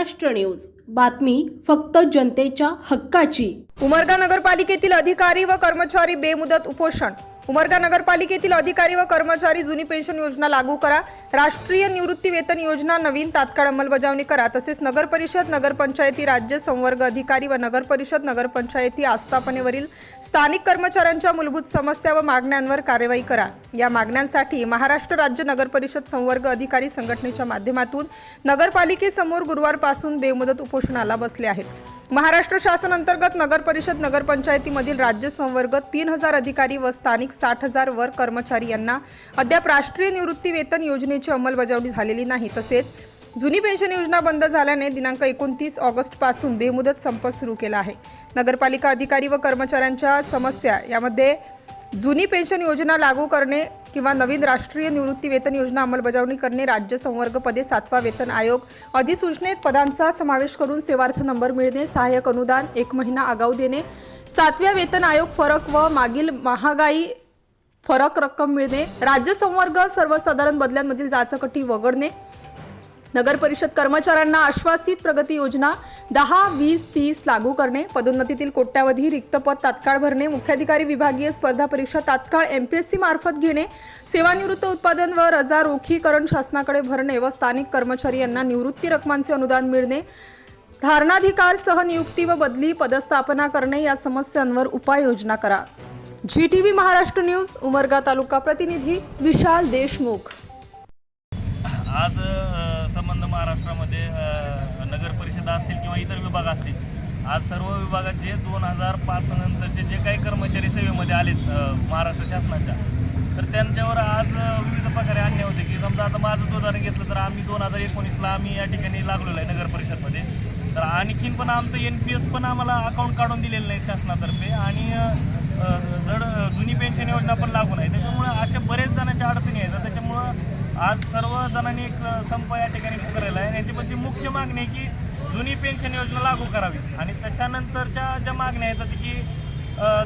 Maharashtra news. बातमी फक्त जनतेच्या हक्काची. उमरगा नगरपालिकेतील अधिकारी व कर्मचारी बेमुदत उपोषण उमरगा नगरपालिकेतील अधिकारी व कर्मचारी जुनी पेन्शन योजना लागू करा. राष्ट्रीय निवृत्ती वेतन योजना नवीन तात्काळ अंमलबजावणी करा. तसेच नगर परिषद नगरपंचायती राज्य संवर्ग अधिकारी व नगर परिषद नगरपंचायती आस्थापनेवरील स्थानिक कर्मचाऱ्यांच्या मूलभूत समस्या व मागण्यांवर कार्यवाही करा. या मागण्यांसाठी महाराष्ट्र राज्य नगर परिषद संवर्ग अधिकारी संघटनेच्या माध्यमातून नगरपालिकेसमोर गुरुवारपासून बेमुदत उपोषणाला बसले आहेत. महाराष्ट्र शासन अंतर्गत नगर परिषद नगरपंचायतीमधील राज्य संवर्ग तीन हजार अधिकारी व स्थानिक साठ हजार वर कर्मचारी यांना अद्याप राष्ट्रीय निवृत्ती वेतन योजनेची अंमलबजावणी झालेली नाही. तसेच जुनी पेन्शन योजना बंद झाल्याने दिनांक एकोणतीस ऑगस्टपासून बेमुदत संप सुरू केला आहे. नगरपालिका अधिकारी व कर्मचाऱ्यांच्या समस्या यामध्ये जुनी पेन्शन योजना लागू करणे किंवा नवीन राष्ट्रीय निवृत्ती वेतन योजना अंमलबजावणी करणे राज्य संवर्ग पदे सातवा वेतन आयोग अधिसूचनेत पदांचा समावेश करून सेवार्थ नंबर मिळणे सहाय्यक अनुदान एक महिना आगाऊ देणे सातव्या वेतन आयोग फरक व मागील महागाई फरक रक्कम मिळणे राज्य संवर्ग सर्वसाधारण बदल्यांमधील जाचकटी वगळणे नगर परिषद कर्मचाऱ्यांना आश्वासित प्रगती योजना दहा वीस तीस लागू करणे पदोन्नतीतील कोट्यावधी रिक्त पद तात्काळ भरणे मुख्याधिकारी विभागीय स्पर्धा परीक्षा तात्काळ एमपीएससी मार्फत घेणे सेवानिवृत्त उत्पादन व रजा रोखीकरण शासनाकडे भरणे व स्थानिक कर्मचारी यांना निवृत्ती रकमांचे अनुदान मिळणे धारणाधिकार सह नियुक्ती व बदली पदस्थापना करणे या समस्यांवर उपाययोजना करा. G T V Maharashtra news Umarga taluka प्रतिनिधी विशाल देशमुख. आज अ, संबंध महाराष्ट्रामध्ये अ, नगर परिषदा असतील किंवा इतर विभाग असतील आज सर्व विभागाचे दोन हजार पाच नंतरचे जे काही कर्मचारी सेवेमध्ये आलेत अ, महाराष्ट्र शासनाच्या तर त्यांच्यावर आज अ, विविध प्रकारे अन्याय होते की समजा आता माझं उदाहरण घेतलं तर आम्ही दोन हजार एकोणीसला आम्ही या ठिकाणी लागलेलो आहे नगर परिषदमध्ये. तर आणखीन पण आमचं एन पी एस पण आम्हाला अकाउंट काढून दिलेलं नाही शासनातर्फे आणि अ, अ, जड अ, जुनी पेन्शन योजना पण लागू नाही. त्याच्यामुळे अशा बरेच जणांच्या अडचणी आहेत. त्याच्यामुळं आज सर्व जणांनी एक संप या ठिकाणी पुकारलेला आहे आणि याची पण ती मुख्य मागणी आहे की जुनी पेन्शन योजना लागू करावी. आणि त्याच्यानंतरच्या ज्या मागण्या आहेत की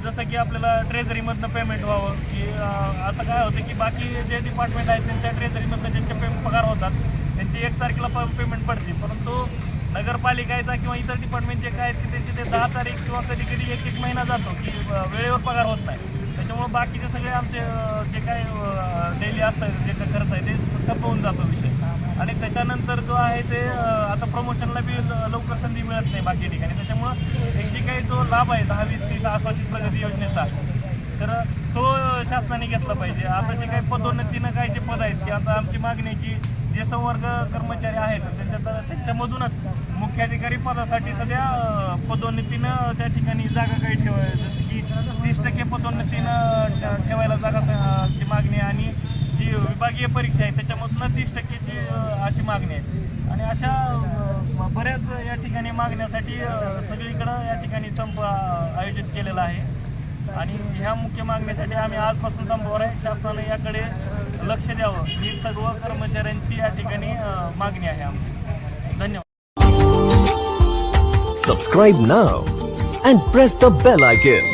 जसं की आपल्याला ट्रेझरीमधनं पेमेंट व्हावं की आता काय होतं की बाकी जे डिपार्टमेंट आहेत त्यांच्या ट्रेझरीमधनं ज्यांचे पेमेंट पगार होतात त्यांची एक तारखेला प पेमेंट पडते. परंतु नगरपालिकेचा किंवा इतर डिपार्टमेंट जे काय आहेत की त्यांचे ते दहा तारीख किंवा कधी कधी एक एक महिना जातो की वेळेवर पगार होत नाही. त्याच्यामुळे बाकीचे सगळे आमचे जे काय डेली असतात जे काय खर्च आहे ते ठप्प होऊन जातो विषय. आणि त्याच्यानंतर जो आहे ते आता प्रमोशनला बी ल- लवकर संधी मिळत नाही बाकी ठिकाणी. त्याच्यामुळं एक जे काही जो लाभ आहे दहा वीस तीस आश्वासित प्रगती योजनेचा तर तो शासनाने घेतला पाहिजे. आता जे काही पदोन्नतीनं काय जे पद आहेत की आता आमची मागणी आहे की जे संवर्ग कर्मचारी आहेत त्यांच्या त्याच्यामधूनच मुख्याधिकारी पदासाठी सध्या पदोन्नतीनं त्या ठिकाणी जागा काही ठेवायचं. तीस टक्के पदोन्नतीनं ठेवायला जागा ची मागणी आहे. आणि जी विभागीय परीक्षा आहे त्याच्यामधून तीस टक्केची अशी मागणी आहे. आणि अशा बऱ्याच या ठिकाणी मागण्यासाठी सगळीकडं या ठिकाणी संप आयोजित केलेला आहे. आणि ह्या मुख्य मागणीसाठी आम्ही आजपासून संपवर आहे. शासनानं याकडे लक्ष द्यावं. ही सर्व कर्मचाऱ्यांची या ठिकाणी मागणी आहे आमची. धन्यवाद. सबस्क्राईब ना and press the bell icon.